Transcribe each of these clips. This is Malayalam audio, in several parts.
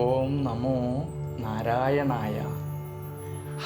ഓം നമോ നാരായണായ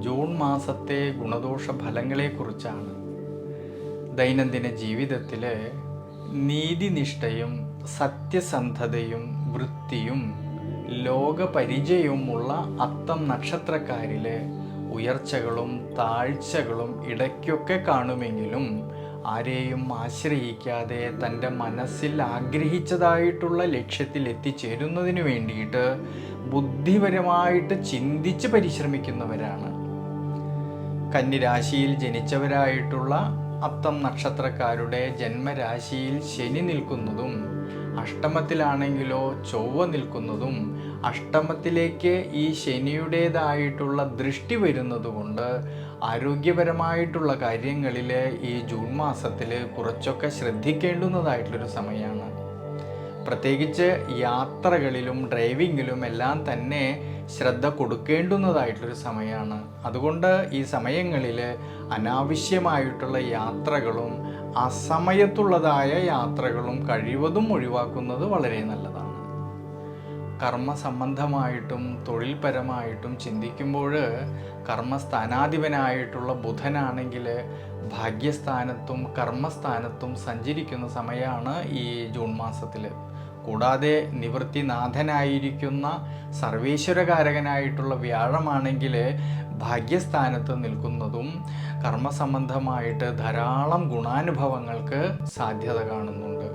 ജൂൺ മാസത്തെ ഗുണദോഷ ഫലങ്ങളെക്കുറിച്ചാണ് ദൈനംദിന ജീവിതത്തിൽ നീതിനിഷ്ഠയും സത്യസന്ധതയും വൃത്തിയും ലോകപരിചയവുമുള്ള അത്തം നക്ഷത്രക്കാരിലെ ഉയർച്ചകളും താഴ്ചകളും ഇടയ്ക്കൊക്കെ കാണുമെങ്കിലും ആരെയും ആശ്രയിക്കാതെ തന്റെ മനസ്സിൽ ആഗ്രഹിച്ചതായിട്ടുള്ള ലക്ഷ്യത്തിൽ എത്തിച്ചേരുന്നതിന് വേണ്ടിയിട്ട് ബുദ്ധിപരമായിട്ട് ചിന്തിച്ച് പരിശ്രമിക്കുന്നവരാണ്. കന്നിരാശിയിൽ ജനിച്ചവരായിട്ടുള്ള അത്തം നക്ഷത്രക്കാരുടെ ജന്മരാശിയിൽ ശനി നിൽക്കുന്നതും അഷ്ടമത്തിലാണെങ്കിലോ ചൊവ്വ നിൽക്കുന്നതും അഷ്ടമത്തിലേക്ക് ഈ ശനിയുടേതായിട്ടുള്ള ദൃഷ്ടി വരുന്നതുകൊണ്ട് ആരോഗ്യപരമായിട്ടുള്ള കാര്യങ്ങളിൽ ഈ ജൂൺ മാസത്തിൽ കുറച്ചൊക്കെ ശ്രദ്ധിക്കേണ്ടുന്നതായിട്ടുള്ളൊരു സമയമാണ്. പ്രത്യേകിച്ച് യാത്രകളിലും ഡ്രൈവിങ്ങിലും എല്ലാം തന്നെ ശ്രദ്ധ കൊടുക്കേണ്ടുന്നതായിട്ടുള്ളൊരു സമയമാണ്. അതുകൊണ്ട് ഈ സമയങ്ങളിൽ അനാവശ്യമായിട്ടുള്ള യാത്രകളും അസമയത്തുള്ളതായ യാത്രകളും കഴിവതും ഒഴിവാക്കുന്നത് വളരെ നല്ലതാണ്. കർമ്മ സംബന്ധമായിട്ടും തൊഴിൽപരമായിട്ടും ചിന്തിക്കുമ്പോൾ കർമ്മസ്ഥാനാധിപനായിട്ടുള്ള ബുധനാണെങ്കിൽ ഭാഗ്യസ്ഥാനത്തും കർമ്മസ്ഥാനത്തും സഞ്ചരിക്കുന്ന സമയമാണ് ഈ ജൂൺ മാസത്തിൽ കൂടാതെ നിവൃത്തിനാഥനായിരിക്കുന്ന സർവേശ്വരകാരകനായിട്ടുള്ള വ്യാഴമാണെങ്കിൽ ഭാഗ്യസ്ഥാനത്ത് നിൽക്കുന്നതും കർമ്മസംബന്ധമായിട്ട് ധാരാളം ഗുണാനുഭവങ്ങൾക്ക് സാധ്യത കാണുന്നുണ്ട്.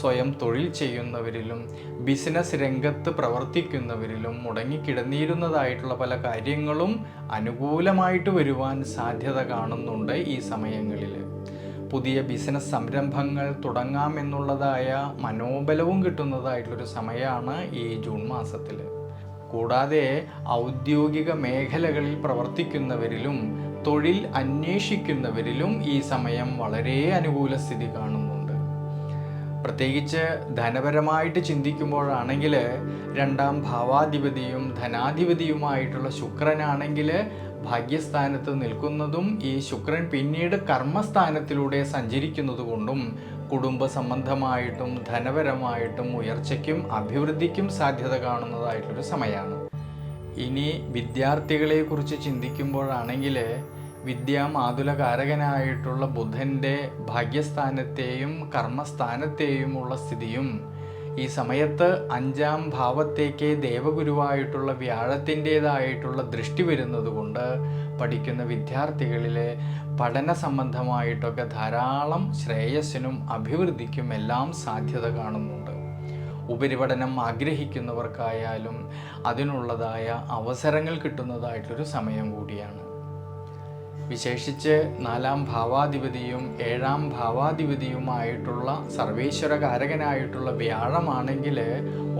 സ്വയം തൊഴിൽ ചെയ്യുന്നവരിലും ബിസിനസ് രംഗത്ത് പ്രവർത്തിക്കുന്നവരിലും മുടങ്ങിക്കിടന്നിരുന്നതായിട്ടുള്ള പല കാര്യങ്ങളും അനുകൂലമായിട്ട് വരുവാൻ സാധ്യത കാണുന്നുണ്ട് ഈ സമയങ്ങളിൽ പുതിയ ബിസിനസ് സംരംഭങ്ങൾ തുടങ്ങാമെന്നുള്ളതായ മനോബലവും കിട്ടുന്നതായിട്ടുള്ളൊരു സമയമാണ് ഈ ജൂൺ മാസത്തിൽ. കൂടാതെ ഔദ്യോഗിക മേഖലകളിൽ പ്രവർത്തിക്കുന്നവരിലും തൊഴിൽ അന്വേഷിക്കുന്നവരിലും ഈ സമയം വളരെ അനുകൂല സ്ഥിതി കാണുന്നുണ്ട്. പ്രത്യേകിച്ച് ധനപരമായിട്ട് ചിന്തിക്കുമ്പോഴാണെങ്കിൽ രണ്ടാം ഭാവാധിപതിയും ധനാധിപതിയുമായിട്ടുള്ള ശുക്രനാണെങ്കിൽ ഭാഗ്യസ്ഥാനത്ത് നിൽക്കുന്നതും ഈ ശുക്രൻ പിന്നീട് കർമ്മസ്ഥാനത്തിലൂടെ സഞ്ചരിക്കുന്നതുകൊണ്ടും കുടുംബ സംബന്ധമായിട്ടും ധനപരമായിട്ടും ഉയർച്ചയ്ക്കും അഭിവൃദ്ധിക്കും സാധ്യത കാണുന്നതായിട്ടൊരു സമയമാണ്. ഇനി വിദ്യാർത്ഥികളെ കുറിച്ച് ചിന്തിക്കുമ്പോഴാണെങ്കിൽ വിദ്യാമാതുലകാരകനായിട്ടുള്ള ബുധന്റെ ഭാഗ്യസ്ഥാനത്തെയും കർമ്മസ്ഥാനത്തെയുമുള്ള സ്ഥിതിയും ഈ സമയത്ത് അഞ്ചാം ഭാവത്തേക്ക് ദേവഗുരുവായിട്ടുള്ള വ്യാഴത്തിന്റെതായിട്ടുള്ള ദൃഷ്ടി വരുന്നതുകൊണ്ട് പഠിക്കുന്ന വിദ്യാർത്ഥികളിലെ പഠന സംബന്ധമായിട്ടൊക്കെ ധാരാളം ശ്രേയസ്സിനും അഭിവൃദ്ധിക്കും എല്ലാം സാധ്യത കാണുന്നുണ്ട്. ഉപരിപഠനം ആഗ്രഹിക്കുന്നവർക്കായാലും അതിനുള്ളതായ അവസരങ്ങൾ കിട്ടുന്നതായിട്ടൊരു സമയം കൂടിയാണ്. വിശേഷിച്ച് നാലാം ഭാവാധിപതിയും ഏഴാം ഭാവാധിപതിയുമായിട്ടുള്ള സർവേശ്വരകാരകനായിട്ടുള്ള വ്യാഴമാണെങ്കിൽ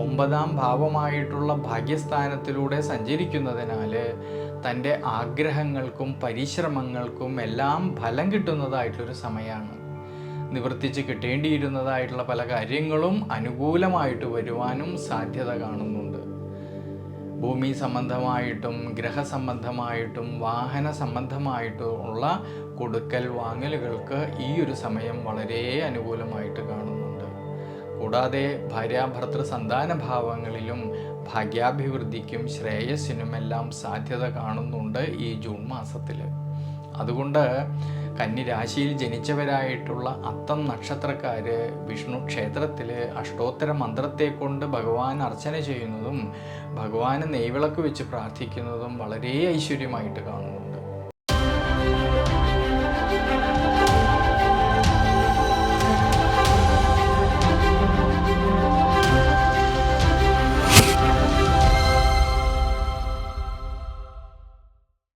ഒമ്പതാം ഭാവമായിട്ടുള്ള ഭാഗ്യസ്ഥാനത്തിലൂടെ സഞ്ചരിക്കുന്നതിനാൽ തന്റെ ആഗ്രഹങ്ങൾക്കും പരിശ്രമങ്ങൾക്കും എല്ലാം ഫലം കിട്ടുന്നതായിട്ടൊരു സമയമാണ്. നിവർത്തിച്ച് കിട്ടേണ്ടിയിരുന്നതായിട്ടുള്ള പല കാര്യങ്ങളും അനുകൂലമായിട്ട് വരുവാനും സാധ്യത കാണുന്നുണ്ട്. ഭൂമി സംബന്ധമായിട്ടും ഗ്രഹ സംബന്ധമായിട്ടും വാഹന സംബന്ധമായിട്ടും ഉള്ള കൊടുക്കൽ വാങ്ങലുകൾക്ക് ഈ ഒരു സമയം വളരെ അനുകൂലമായിട്ട് കാണുന്നുണ്ട്. കൂടാതെ ഭാര്യാഭർത്തൃ സന്താന ഭാവങ്ങളിലും ഭാഗ്യാഭിവൃദ്ധിക്കും ശ്രേയസ്സിനുമെല്ലാം സാധ്യത കാണുന്നുണ്ട് ഈ ജൂൺ മാസത്തിൽ അതുകൊണ്ട് കന്നിരാശിയിൽ ജനിച്ചവരായിട്ടുള്ള അത്തം നക്ഷത്രക്കാർ വിഷ്ണു ക്ഷേത്രത്തിൽ അഷ്ടോത്തര മന്ത്രത്തെ കൊണ്ട് ഭഗവാൻ അർച്ചന ചെയ്യുന്നതും ഭഗവാന് നെയ്വിളക്ക് വെച്ച് പ്രാർത്ഥിക്കുന്നതും വളരെ ഐശ്വര്യമായിട്ട് കാണുന്നു.